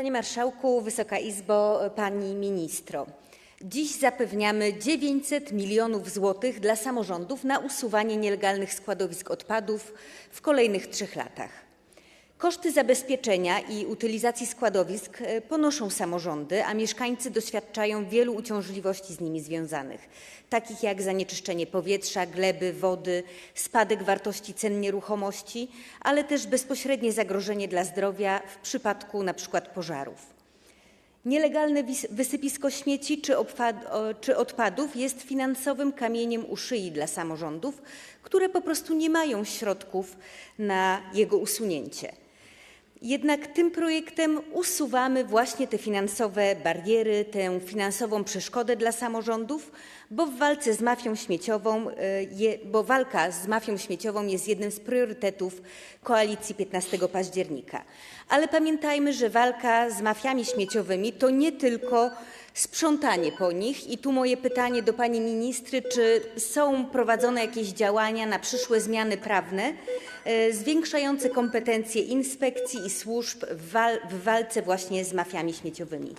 Panie Marszałku, Wysoka Izbo, Pani Ministro! Dziś zapewniamy 900 milionów złotych dla samorządów na usuwanie nielegalnych składowisk odpadów w kolejnych trzech latach. Koszty zabezpieczenia i utylizacji składowisk e, ponoszą samorządy, a mieszkańcy doświadczają wielu uciążliwości z nimi związanych, takich jak zanieczyszczenie powietrza, gleby, wody, spadek wartości cen nieruchomości, ale też bezpośrednie zagrożenie dla zdrowia w przypadku np. pożarów. Nielegalne wysypisko śmieci czy odpadów jest finansowym kamieniem u szyi dla samorządów, które po prostu nie mają środków na jego usunięcie. Jednak tym projektem usuwamy właśnie te finansowe bariery, tę finansową przeszkodę dla samorządów, bo e, walka z mafią śmieciową jest jednym z priorytetów koalicji 15 października. Ale pamiętajmy, że walka z mafiami śmieciowymi to nie tylko sprzątanie po nich i tu moje pytanie do pani ministry, czy są prowadzone jakieś działania na przyszłe zmiany prawne e, zwiększające kompetencje inspekcji i służb w, wal- w walce właśnie z mafiami śmieciowymi?